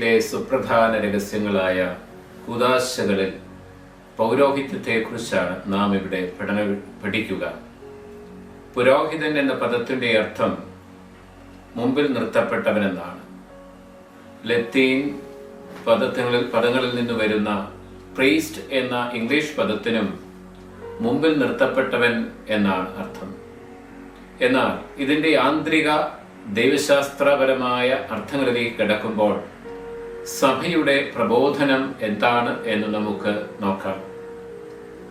ലെ സുപ്രധാന രഹസ്യങ്ങളായ കുദാശകളിൽ പൗരോഹിത്യത്തെക്കുറിച്ചാണ് നാം ഇവിടെ പഠന പഠിക്കുക. പുരോഹിതൻ എന്ന പദത്തിന്റെ അർത്ഥം മുമ്പിൽ നിർത്തപ്പെട്ടവനെന്നാണ്. ലത്തീൻ പദങ്ങളിൽ പദങ്ങളിൽ നിന്ന് വരുന്ന പ്രീസ്റ്റ് എന്ന ഇംഗ്ലീഷ് പദത്തിനും മുമ്പിൽ നിർത്തപ്പെട്ടവൻ എന്നാണ് അർത്ഥം. എന്നാൽ ഇതിന്റെ ആന്തരിക ദൈവശാസ്ത്രപരമായ അർത്ഥങ്ങളിലേക്ക് കിടക്കുമ്പോൾ സഭയുടെ പ്രബോധനം എന്താണ് എന്ന് നമുക്ക് നോക്കാം.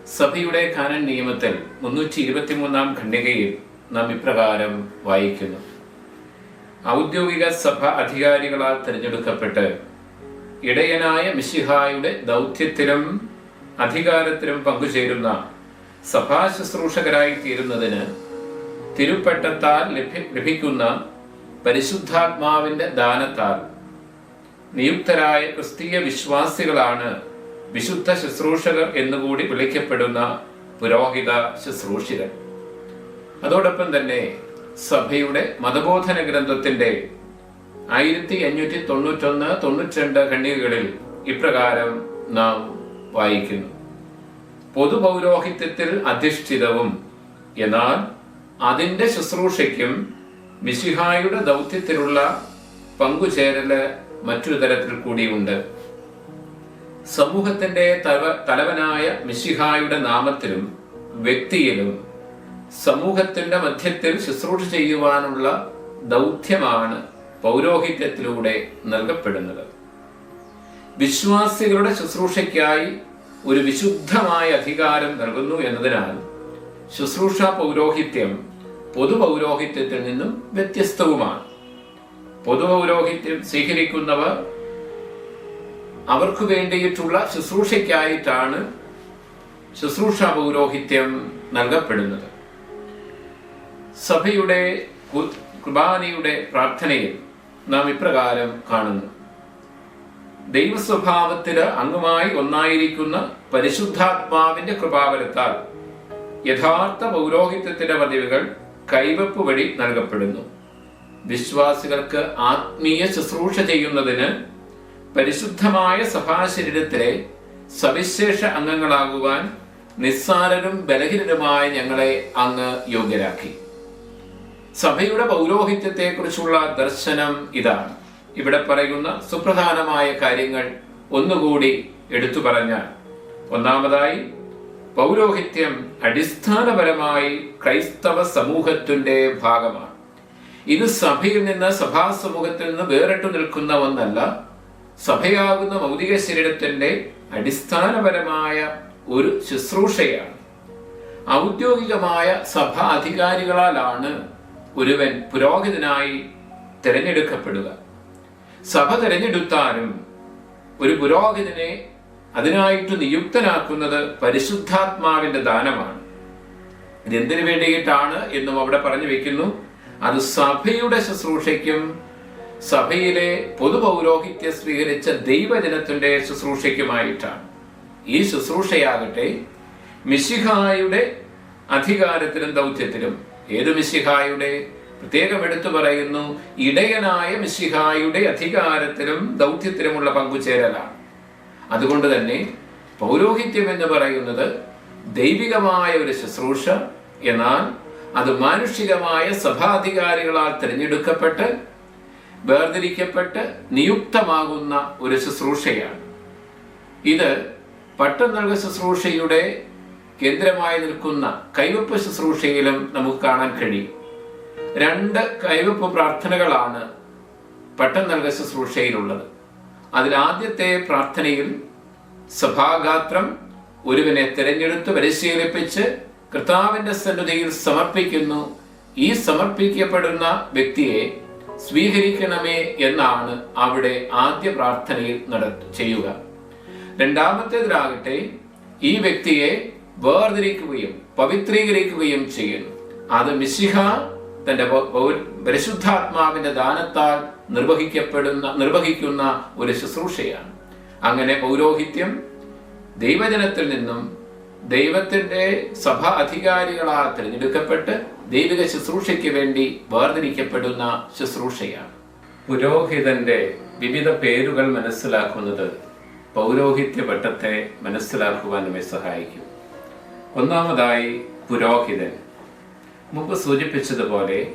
സഭയുടെ കാനൻ നിയമത്തിൽ മുന്നൂറ്റി ഇരുപത്തിമൂന്നാം ഖണ്ഡികയിൽ നാം ഇപ്രകാരം വായിക്കുന്നു. ഔദ്യോഗിക സഭ അധികാരികളാൽ തിരഞ്ഞെടുക്കപ്പെട്ട് ഇടയനായ മിശിഹായുടെ ദൗത്യത്തിലും അധികാരത്തിലും പങ്കുചേരുന്ന സഭാ ശുശ്രൂഷകരായി തീരുന്നതിന് തിരുപ്പട്ടത്താൽ ലഭിക്കുന്ന പരിശുദ്ധാത്മാവിന്റെ ദാനത്താൽ നിയുക്തരായ ക്രിസ്തീയ വിശ്വാസികളാണ് വിശുദ്ധ ശുശ്രൂഷകർ എന്നുകൂടി വിളിക്കപ്പെടുന്ന പുരോഹിത ശുശ്രൂഷികർ അതോടൊപ്പം തന്നെ സഭയുടെ മതബോധന ഗ്രന്ഥത്തിന്റെ ആയിരത്തി അഞ്ഞൂറ്റി തൊണ്ണൂറ്റൊന്ന് തൊണ്ണൂറ്റിരണ്ട് ഖണ്ഡികകളിൽ ഇപ്രകാരം നാം വായിക്കുന്നു. പൊതുപൗരോഹിത്യത്തിൽ അധിഷ്ഠിതവും എന്നാൽ അതിന്റെ ശുശ്രൂഷയ്ക്കും മിശിഹായുടെ ദൗത്യത്തിലുള്ള പങ്കുചേരൽ മറ്റൊരു തരത്തിൽ കൂടിയുണ്ട്. സമൂഹത്തിന്റെ തലവ തലവനായ മിശിഹായുടെ നാമത്തിലും വ്യക്തിയിലും സമൂഹത്തിന്റെ മധ്യത്തിൽ ശുശ്രൂഷ ചെയ്യുവാനുള്ള ദൗത്യമാണ് പൗരോഹിത്യത്തിലൂടെ നൽകപ്പെടുന്നത്. വിശ്വാസികളുടെ ശുശ്രൂഷയ്ക്കായി ഒരു വിശുദ്ധമായ അധികാരം നൽകുന്നു എന്നതിനാൽ ശുശ്രൂഷ പൗരോഹിത്യം പൊതുപൗരോഹിത്യത്തിൽ നിന്നും വ്യത്യസ്തവുമാണ്. പൊതുപൗരോഹിത്യം സ്വീകരിക്കുന്നവർ അവർക്ക് വേണ്ടിയിട്ടുള്ള ശുശ്രൂഷയ്ക്കായിട്ടാണ് ശുശ്രൂഷ പൗരോഹിത്യം നൽകപ്പെടുന്നത്. സഭയുടെ കുർബാനയുടെ പ്രാർത്ഥനയിൽ നാം ഇപ്രകാരം കാണുന്നു. ദൈവസ്വഭാവത്തിന് അംഗമായി ഒന്നായിരിക്കുന്ന പരിശുദ്ധാത്മാവിന്റെ കൃപാവരത്താൽ യഥാർത്ഥ പൗരോഹിത്യത്തിന്റെ പതിവുകൾ കൈവപ്പ് വഴി നൽകപ്പെടുന്നു. വിശ്വാസികൾക്ക് ആത്മീയ ശുശ്രൂഷ ചെയ്യുന്നതിന് പരിശുദ്ധമായ സഭാശരീരത്തിലെ സവിശേഷ അംഗങ്ങളാകുവാൻ നിസ്സാരരും ബലഹീനരുമായ ഞങ്ങളെ അങ്ങ് യോഗ്യരാക്കി. സഭയുടെ പൗരോഹിത്യത്തെക്കുറിച്ചുള്ള ദർശനം ഇതാണ് ഇവിടെ പറയുന്ന സുപ്രധാനമായ കാര്യങ്ങൾ ഒന്നുകൂടി എടുത്തു പറഞ്ഞാൽ ഒന്നാമതായി പൗരോഹിത്യം അടിസ്ഥാനപരമായി ക്രൈസ്തവ സമൂഹത്തിന്റെ ഭാഗമാണ്. ഇത് സഭയിൽ നിന്ന് സഭാ സമൂഹത്തിൽ നിന്ന് വേറിട്ടു നിൽക്കുന്ന ഒന്നല്ല സഭയാകുന്ന ഭൗതിക ശരീരത്തിന്റെ അടിസ്ഥാനപരമായ ഒരു ശുശ്രൂഷയാണ്. ഔദ്യോഗികമായ സഭ അധികാരികളാലാണ് ഒരുവൻ പുരോഹിതനായി തിരഞ്ഞെടുക്കപ്പെടുക. സഭ തിരഞ്ഞെടുത്താലും ഒരു പുരോഹിതനെ അതിനായിട്ട് നിയുക്തനാക്കുന്നത് പരിശുദ്ധാത്മാവിന്റെ ദാനമാണ്. ഇതെന്തിനു വേണ്ടിയിട്ടാണ് എന്നും അവിടെ പറഞ്ഞു വെക്കുന്നു? അത് സഭയുടെ ശുശ്രൂഷയ്ക്കും സഭയിലെ പൊതുപൗരോഹിത്യ സ്വീകരിച്ച ദൈവജനത്തിന്റെ ശുശ്രൂഷയ്ക്കുമായിട്ടാണ്. ഈ ശുശ്രൂഷയാകട്ടെ മിശിഹായുടെ അധികാരത്തിലും ദൗത്യത്തിലും. ഏത് മിശിഹായുടെ? പ്രത്യേകം എടുത്തു പറയുന്നു ഇടയനായ മിശിഹായുടെ അധികാരത്തിലും ദൗത്യത്തിലുമുള്ള പങ്കുചേരലാണ്. അതുകൊണ്ട് തന്നെ പൗരോഹിത്യം എന്ന് പറയുന്നത് ദൈവികമായ ഒരു ശുശ്രൂഷ എന്നാൽ അത് മാനുഷികമായ സഭാധികാരികളാൽ തിരഞ്ഞെടുക്കപ്പെട്ട് വേർതിരിക്കപ്പെട്ട് നിയുക്തമാകുന്ന ഒരു ശുശ്രൂഷയാണ്. ഇത് പട്ടം നൽക ശുശ്രൂഷയുടെ കേന്ദ്രമായി നിൽക്കുന്ന കൈവപ്പ് ശുശ്രൂഷയിലും നമുക്ക് കാണാൻ കഴിയും. രണ്ട് കൈവപ്പ് പ്രാർത്ഥനകളാണ് പട്ടം നൽക ശുശ്രൂഷയിലുള്ളത്. അതിൽ ആദ്യത്തെ പ്രാർത്ഥനയിൽ സഭാഗാത്രം ഒരുവനെ തിരഞ്ഞെടുത്ത് പരിശീലിപ്പിച്ച് കർത്താവിന്റെ സന്നിധിയിൽ സമർപ്പിക്കുന്നു. ഈ സമർപ്പിക്കപ്പെടുന്ന വ്യക്തിയെ സ്വീകരിക്കണമേ എന്നാണ് അവിടെ ആദ്യ പ്രാർത്ഥനയിൽ നട ചെയ്യുക. രണ്ടാമത്തേതിലാകട്ടെ ഈ വ്യക്തിയെ വേർതിരിക്കുകയും പവിത്രീകരിക്കുകയും ചെയ്യുന്നു. അത് മിശിഹ തന്റെ പരിശുദ്ധാത്മാവിന്റെ ദാനത്താൽ നിർവഹിക്കപ്പെടുന്ന നിർവഹിക്കുന്ന ഒരു ശുശ്രൂഷയാണ്. അങ്ങനെ പൗരോഹിത്യം ദൈവജനത്തിൽ നിന്നും ദൈവത്തിന്റെ സഭ അധികാരികളാൽ തിരഞ്ഞെടുക്കപ്പെട്ട് ദൈവിക ശുശ്രൂഷയ്ക്ക് വേണ്ടി വേർതിരിക്കപ്പെടുന്ന ശുശ്രൂഷയാണ്. പുരോഹിതന്റെ വിവിധ പേരുകൾ മനസ്സിലാക്കുന്നത് പൗരോഹിത്യ വട്ടത്തെ മനസ്സിലാക്കുവാൻ നമ്മെ സഹായിക്കും. ഒന്നാമതായി പുരോഹിതൻ. മുമ്പ് സൂചിപ്പിച്ചതുപോലെ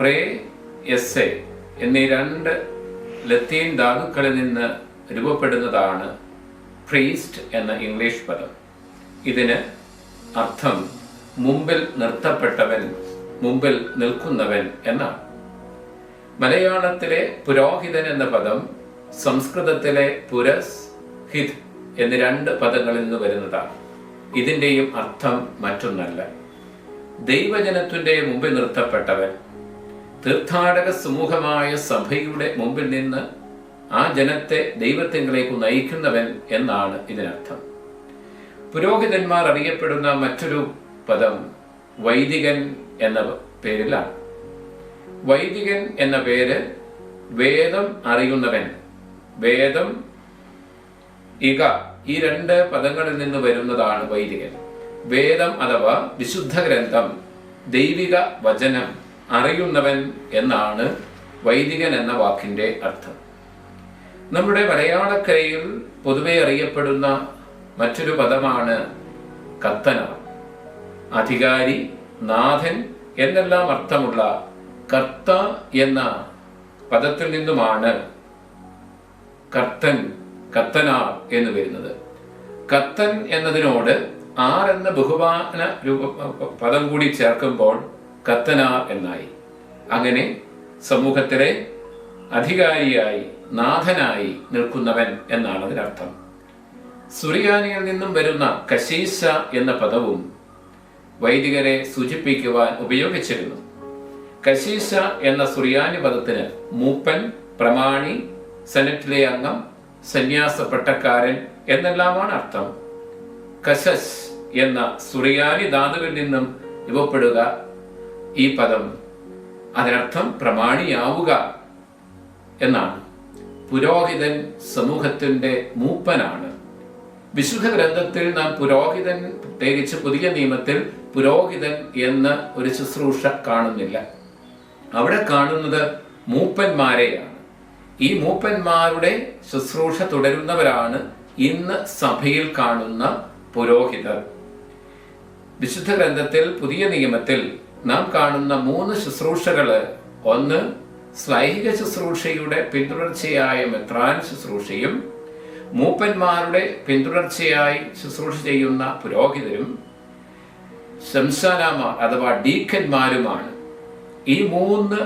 പ്രേ എസ് എ എന്നീ രണ്ട് ലത്തീൻ ധാതുക്കളിൽ നിന്ന് രൂപപ്പെടുന്നതാണ് പ്രീസ്റ്റ് എന്ന ഇംഗ്ലീഷ് പദം. ഇതിന് അർത്ഥം മുമ്പിൽ നിർത്തപ്പെട്ടവൻ മുമ്പിൽ നിൽക്കുന്നവൻ എന്നാണ്. മലയാളത്തിലെ പുരോഹിതൻ എന്ന പദം സംസ്കൃതത്തിലെ പുരസ് ഹിത് എന്നീ രണ്ട് പദങ്ങളിൽ നിന്ന് വരുന്നതാണ്. ഇതിന്റെയും അർത്ഥം മറ്റൊന്നല്ല. ദൈവജനത്തിന്റെ മുമ്പിൽ നിർത്തപ്പെട്ടവൻ തീർത്ഥാടക സമൂഹമായ സഭയുടെ മുമ്പിൽ നിന്ന് ആ ജനത്തെ ദൈവത്തിങ്കിലേക്ക് നയിക്കുന്നവൻ എന്നാണ് ഇതിനർത്ഥം. പുരോഹിതന്മാർ അറിയപ്പെടുന്ന മറ്റൊരു പദം വൈദികൻ എന്ന പേരിലാണ്. വൈദികൻ എന്ന പേര് വേദം അറിയുന്നവൻ. വേദം ഇക ഈ രണ്ട് പദങ്ങളിൽ നിന്ന് വരുന്നതാണ് വൈദികൻ. വേദം അഥവാ വിശുദ്ധ ഗ്രന്ഥം ദൈവിക വചനം അറിയുന്നവൻ എന്നാണ് വൈദികൻ എന്ന വാക്കിന്റെ അർത്ഥം. നമ്മുടെ മലയാളക്കരയിൽ പൊതുവെ അറിയപ്പെടുന്ന മറ്റൊരു പദമാണ് കത്തന അധികാരി നാഥൻ എന്നെല്ലാം അർത്ഥമുള്ള കർത്ത എന്ന പദത്തിൽ നിന്നുമാണ് കർത്തൻ കത്തനാർ എന്ന് വരുന്നത്. കത്തൻ എന്നതിനോട് ആർ എന്ന ബഹുമാന രൂപ പദം കൂടി ചേർക്കുമ്പോൾ കത്തനാർ എന്നായി. അങ്ങനെ സമൂഹത്തിലെ അധികാരിയായി നാഥനായി നിൽക്കുന്നവൻ എന്നാണ് അതിനർത്ഥം. സുറിയാനിയിൽ നിന്നും വരുന്ന കശീശ എന്ന പദവും വൈദികരെ സൂചിപ്പിക്കുവാൻ ഉപയോഗിച്ചിരുന്നു. കശീശ എന്ന സുറിയാനി പദത്തിന് മൂപ്പൻ പ്രമാണി സെനറ്റിലെ അംഗം സന്യാസ പട്ടക്കാരൻ എന്നെല്ലാമാണ് അർത്ഥം. കശസ് എന്ന സുറിയാനി ധാതുവിൽ നിന്നും രൂപപ്പെടുക ഈ പദം അതിനർത്ഥം പ്രമാണിയാവുക എന്നാണ്. പുരോഹിതൻ സമൂഹത്തിന്റെ മൂപ്പനാണ്. വിശുദ്ധ ഗ്രന്ഥത്തിൽ നാം പുരോഹിതൻ പ്രത്യേകിച്ച് പുതിയ നിയമത്തിൽ പുരോഹിതൻ എന്ന ഒരു ശുശ്രൂഷ കാണുന്നില്ല. അവിടെ കാണുന്നത് മൂപ്പന്മാരെയാണ്. ഈ മൂപ്പന്മാരുടെ ശുശ്രൂഷ തുടരുന്നവരാണ് ഇന്ന് സഭയിൽ കാണുന്ന പുരോഹിതർ. വിശുദ്ധ ഗ്രന്ഥത്തിൽ പുതിയ നിയമത്തിൽ നാം കാണുന്ന മൂന്ന് ശുശ്രൂഷകൾ. ഒന്ന് സ്ലൈഹിക ശുശ്രൂഷയുടെ പിന്തുടർച്ചയായ മെത്രാൻ ശുശ്രൂഷയും മൂപ്പന്മാരുടെ പിന്തുടർച്ചയായി ശുശ്രൂഷ ചെയ്യുന്ന പുരോഹിതരും ശംശാനാമാർ അഥവാ ഡീക്കന്മാരുമാണ്. ഈ മൂന്ന്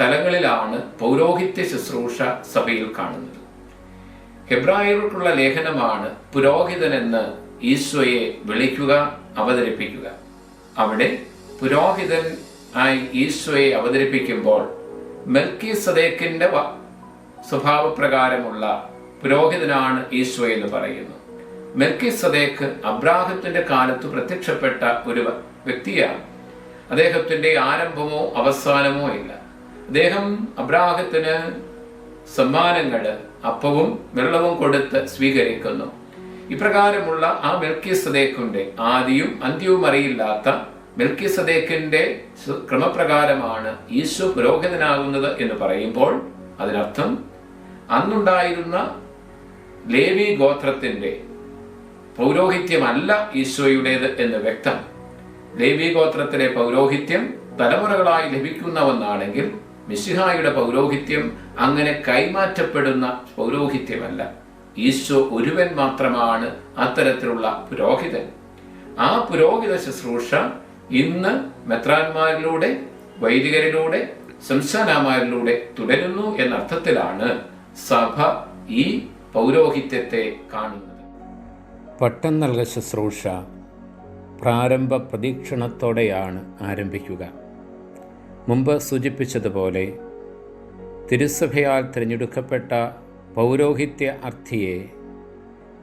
തലങ്ങളിലാണ് പൗരോഹിത്യ ശുശ്രൂഷ സഭയിൽ കാണുന്നത്. ഹെബ്രായർക്കുള്ള ലേഖനമാണ് പുരോഹിതനെന്ന് ഈശോയെ വിളിക്കുക അവതരിപ്പിക്കുക. അവിടെ പുരോഹിതൻ ആയി ഈശോയെ അവതരിപ്പിക്കുമ്പോൾ മെൽക്കി സദേക്കിന്റെ സ്വഭാവപ്രകാരമുള്ള പുരോഹിതനാണ് ഈശോ എന്ന് പറയുന്നു. മെൽക്കി സദേക്ക് അബ്രാഹത്തിന്റെ കാലത്ത് പ്രത്യക്ഷപ്പെട്ട ഒരു വ്യക്തിയാണ്. അദ്ദേഹത്തിന്റെ ആരംഭമോ അവസാനമോ ഇല്ല. അദ്ദേഹം അബ്രാഹത്തിന് സമ്മാനങ്ങൾ അപ്പവും വെള്ളവും കൊടുത്ത് സ്വീകരിക്കുന്നു. ഇപ്രകാരമുള്ള ആ മെൽക്കി സദേക്കിന്റെ ആദിയും അന്ത്യവും അറിയില്ലാത്ത മെൽക്കി സദേക്കിന്റെ ക്രമപ്രകാരമാണ് ഈശോ പുരോഹിതനാകുന്നത് എന്ന് പറയുമ്പോൾ അതിനർത്ഥം അന്നുണ്ടായിരുന്ന ലേവി ഗോത്രത്തിന്റെ പൗരോഹിത്യമല്ല ഈശോയുടേത് എന്ന് വ്യക്തം. ലേവി ഗോത്രത്തിലെ പൗരോഹിത്യം തലമുറകളായി ലഭിക്കുന്ന ഒന്നാണെങ്കിൽ മിശിഹായുടെ പൗരോഹിത്യം അങ്ങനെ കൈമാറ്റപ്പെടുന്ന പൗരോഹിത്യമല്ല. ഈശോ ഒരുവൻ മാത്രമാണ് അത്തരത്തിലുള്ള പുരോഹിതൻ. ആ പുരോഹിത ശുശ്രൂഷ ഇന്ന് മെത്രാന്മാരിലൂടെ വൈദികരിലൂടെ സംസ്ഥാനമാരിലൂടെ തുടരുന്നു എന്നർത്ഥത്തിലാണ് സഭ ഈ പൗരോഹിത്യത്തെ കാണുന്നത്. പട്ടം നൽക ശുശ്രൂഷ പ്രാരംഭ പ്രതീക്ഷണത്തോടെയാണ് ആരംഭിക്കുക. മുമ്പ് സൂചിപ്പിച്ചതുപോലെ തിരുസഭയാൽ തിരഞ്ഞെടുക്കപ്പെട്ട പൗരോഹിത്യ അർത്ഥിയെ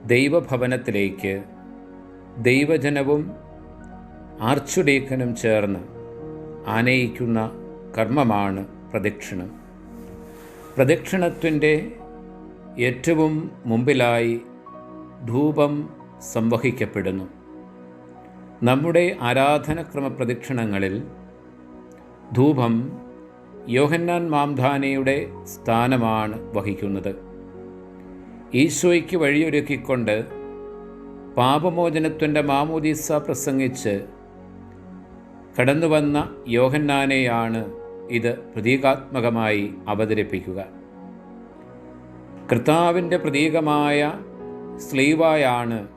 ദൈവഭവനത്തിലേക്ക് ദൈവജനവും ആർച്ചുഡീക്കനും ചേർന്ന് ആനയിക്കുന്ന കർമ്മമാണ് പ്രദക്ഷിണം. പ്രദക്ഷിണത്തിന്റെ ഏറ്റവും മുമ്പിലായി ധൂപം സംവഹിക്കപ്പെടുന്നു. നമ്മുടെ ആരാധനക്രമ പ്രദക്ഷിണങ്ങളിൽ ധൂപം യോഹന്നാൻ മാംധാനയുടെ സ്ഥാനമാണ് വഹിക്കുന്നത്. ഈശോയ്ക്ക് വഴിയൊരുക്കിക്കൊണ്ട് പാപമോചനത്തിന്റെ മാമോദീസ പ്രസംഗിച്ച് കടന്നുവന്ന യോഹന്നാനെയാണ് ഇത് പ്രതീകാത്മകമായി അവതരിപ്പിക്കുക. കർത്താവിന്റെ പ്രതീകമായ സ്ലീവായാണ്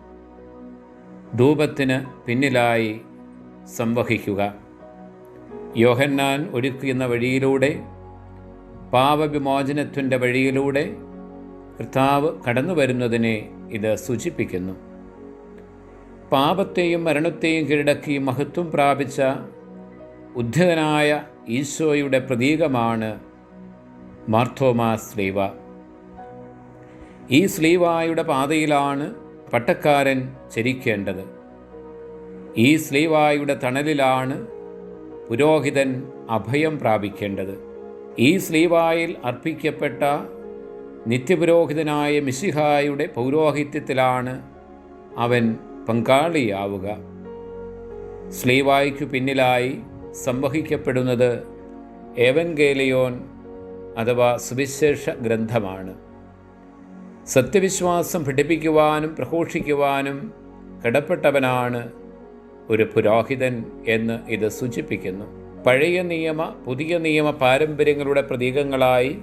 ധൂപത്തിന് പിന്നിലായി സംവഹിക്കുക. യോഹന്നാൻ ഒരുക്കുന്ന വഴിയിലൂടെ പാപവിമോചനത്തിന്റെ വഴിയിലൂടെ കർത്താവ് കടന്നു വരുന്നതിനെ ഇത് സൂചിപ്പിക്കുന്നു. പാപത്തെയും മരണത്തെയും കീഴടക്കി മഹത്വം പ്രാപിച്ച ഉദ്ധതനായ ഈശോയുടെ പ്രതീകമാണ് മാർത്തോമാ സ്ലീവ. ഈ സ്ലീവായുടെ പാതയിലാണ് പട്ടക്കാരൻ ചരിക്കേണ്ടത്. ഈ സ്ലീവായുടെ തണലിലാണ് പുരോഹിതൻ അഭയം പ്രാപിക്കേണ്ടത്. ഈ സ്ലീവായിൽ അർപ്പിക്കപ്പെട്ട നിത്യപുരോഹിതനായ മിശിഹായുടെ പൗരോഹിത്യത്തിലാണ് അവൻ പങ്കാളിയാവുക. സ്ലീവായ്ക്കു പിന്നിലായി സംവഹിക്കപ്പെടുന്നത് ഏവൻഗേലിയോൻ അഥവാ സുവിശേഷ ഗ്രന്ഥമാണ്. സത്യവിശ്വാസം പഠിപ്പിക്കുവാനും പ്രഘോഷിക്കുവാനും കടപ്പെട്ടവനാണ് ഒരു പുരോഹിതൻ എന്ന് ഇത് സൂചിപ്പിക്കുന്നു. പഴയ നിയമ പുതിയ നിയമ പാരമ്പര്യങ്ങളുടെ പ്രതീകങ്ങളായി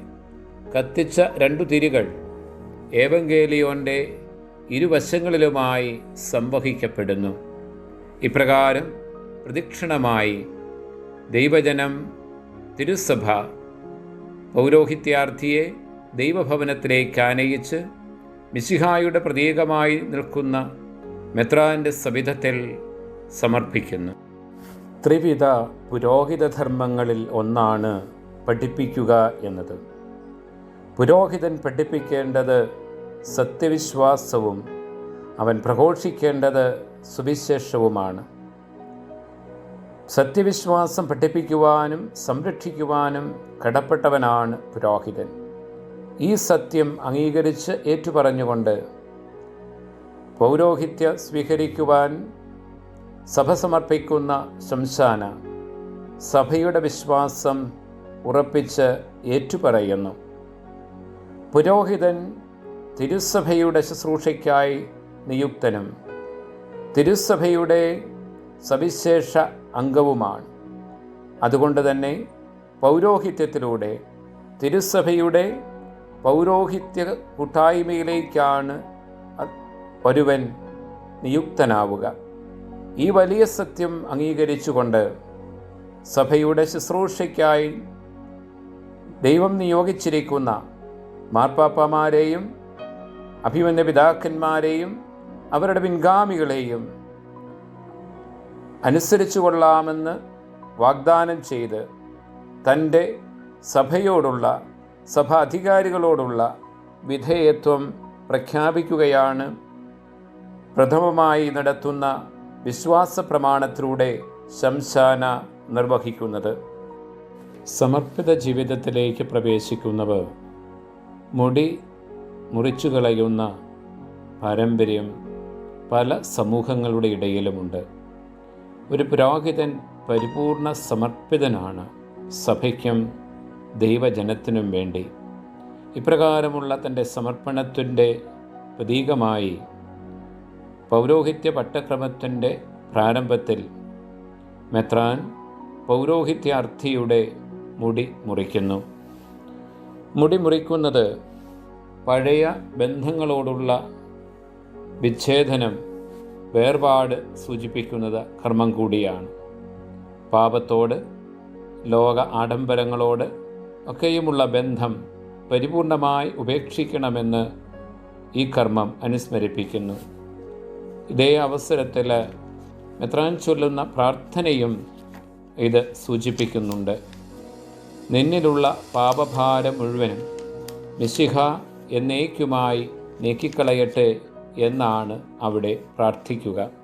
കത്തിച്ച രണ്ടു തിരികൾ ഏവങ്കേലിയോന്റെ ഇരുവശങ്ങളിലുമായി സംവഹിക്കപ്പെടുന്നു. ഇപ്രകാരം പ്രദക്ഷിണമായി ദൈവജനം തിരുസഭ പൗരോഹിത്യാർത്ഥിയെ ദൈവഭവനത്തിലേക്ക് ആനയിച്ച് മിശിഹായുടെ പ്രതീകമായി നിൽക്കുന്ന മെത്രാന്റെ സവിധത്തിൽ സമർപ്പിക്കുന്നു. ത്രിവിധ പുരോഹിതധർമ്മങ്ങളിൽ ഒന്നാണ് പഠിപ്പിക്കുക എന്നത്. പുരോഹിതൻ പഠിപ്പിക്കേണ്ടത് സത്യവിശ്വാസവും അവൻ പ്രഘോഷിക്കേണ്ടത് സുവിശേഷവുമാണ്. സത്യവിശ്വാസം പഠിപ്പിക്കുവാനും സംരക്ഷിക്കുവാനും കടപ്പെട്ടവനാണ് പുരോഹിതൻ. ഈ സത്യം അംഗീകരിച്ച് ഏറ്റുപറഞ്ഞുകൊണ്ട് പൗരോഹിത്യ സ്വീകരിക്കുവാൻ സഭ സമർപ്പിക്കുന്ന ശംശാന സഭയുടെ വിശ്വാസം ഉറപ്പിച്ച് ഏറ്റുപറയുന്നു. പുരോഹിതൻ തിരുസഭയുടെ ശുശ്രൂഷയ്ക്കായി നിയുക്തനും തിരുസഭയുടെ സവിശേഷ അംഗവുമാണ്. അതുകൊണ്ട് തന്നെ പൗരോഹിത്യത്തിലൂടെ തിരുസഭയുടെ പൗരോഹിത്യ കൂട്ടായ്മയിലേക്കാണ് ഒരുവൻ നിയുക്തനാവുക. ഈ വലിയ സത്യം അംഗീകരിച്ചുകൊണ്ട് സഭയുടെ ശുശ്രൂഷയ്ക്കായി ദൈവം നിയോഗിച്ചിരിക്കുന്ന മാർപ്പാപ്പമാരെയും അഭിമന്യ പിതാക്കന്മാരെയും അവരുടെ പിൻഗാമികളെയും അനുസരിച്ചു കൊള്ളാമെന്ന് വാഗ്ദാനം ചെയ്ത് തന്റെ സഭയോടുള്ള സഭ അധികാരികളോടുള്ള വിധേയത്വം പ്രഖ്യാപിക്കുകയാണ്. പ്രഥമമായി നടത്തുന്ന വിശ്വാസ പ്രമാണത്തിലൂടെ ശംശാന നിർവഹിക്കുന്നത്. സമർപ്പിത ജീവിതത്തിലേക്ക് പ്രവേശിക്കുന്നവർ മുടി മുറിച്ചു കളയുന്ന പാരമ്പര്യം പല സമൂഹങ്ങളുടെ ഇടയിലുമുണ്ട്. ഒരു പുരോഹിതൻ പരിപൂർണ സമർപ്പിതനാണ്. സഭയ്ക്കും ദൈവജനത്തിനും വേണ്ടി. ഇപ്രകാരമുള്ള തന്റെ സമർപ്പണത്തിന്റെ പ്രതീകമായി പൗരോഹിത്യ പട്ടക്രമത്തിന്റെ പ്രാരംഭത്തിൽ മെത്രാൻ പൗരോഹിത്യാർത്ഥിയുടെ മുടി മുറിക്കുന്നു. മുടി മുറിക്കുന്നത് പഴയ ബന്ധങ്ങളോടുള്ള വിച്ഛേദനം വേർപാട് സൂചിപ്പിക്കുന്നത് കർമ്മം കൂടിയാണ്. പാപത്തോട് ലോക ആഡംബരങ്ങളോട് ഒക്കെയുമുള്ള ബന്ധം പരിപൂർണമായി ഉപേക്ഷിക്കണമെന്ന് ഈ കർമ്മം അനുസ്മരിപ്പിക്കുന്നു. ഇതേ അവസരത്തിൽ മെത്രാൻ ചൊല്ലുന്ന പ്രാർത്ഥനയും ഇത് സൂചിപ്പിക്കുന്നുണ്ട്. നിന്നിലുള്ള പാപഭാരം മുഴുവനും മിശിഹ എന്നേക്കുമായി നീക്കിക്കളയട്ടെ എന്നാണ് അവിടെ പ്രാർത്ഥിക്കുക.